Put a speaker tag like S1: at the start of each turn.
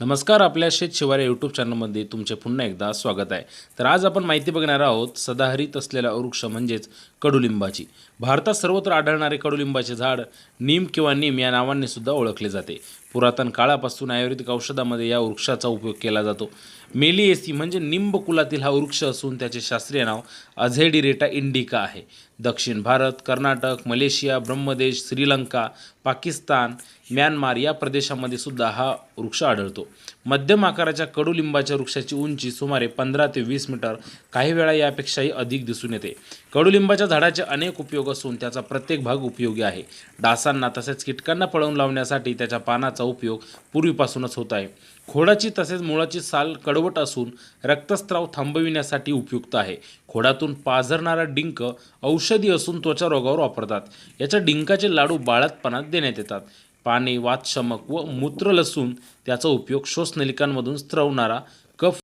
S1: नमस्कार आपल्या शेत शिवारे यूट्यूब चॅनलमध्ये तुमचे पुन्हा एकदा स्वागत आहे. तर आज आपण माहिती बघणार आहोत सदाहरित असलेला वृक्ष म्हणजेच कडुलिंबाची. भारतात सर्वत्र आढळणारे कडुलिंबाचे झाड नीम किंवा नीम या नावाने सुद्धा ओळखले जाते. पुरातन काळापासून आयुर्वेदिक औषधामध्ये या वृक्षाचा उपयोग केला जातो. मेलिएसी म्हणजे निंब कुलातील हा वृक्ष असून त्याचे शास्त्रीय नाव अझेडिरेटा इंडिका आहे. दक्षिण भारत कर्नाटक मलेशिया ब्रह्मदेश श्रीलंका पाकिस्तान म्यानमार या प्रदेशामध्ये सुद्धा हा वृक्ष आढळतो. मध्यम आकाराच्या कडुलिंबाच्या वृक्षाची उंची सुमारे पंधरा ते वीस मीटर काही वेळा यापेक्षाही अधिक दिसून येते. कडुलिंबाच्या झाडाचे अनेक उपयोग असून त्याचा प्रत्येक भाग उपयोगी आहे. डासांना तसेच कीटकांना पळवून लावण्यासाठी त्याच्या पानाचा उपयोग पूर्वीपासूनच होत आहे. खोडाची तसेच मुळाची साल कडवट असून रक्तस्त्राव थांबविण्यासाठी उपयुक्त आहे. खोडातून पाझरणारा डिंक औषधी असून त्वचा रोगावर वापरतात. याच्या डिंकाचे लाडू बाळातपणात देण्यात येतात. पाने वातशमक व मूत्र लसून त्याचा उपयोग श्वसनलिकांमधून स्त्रवणारा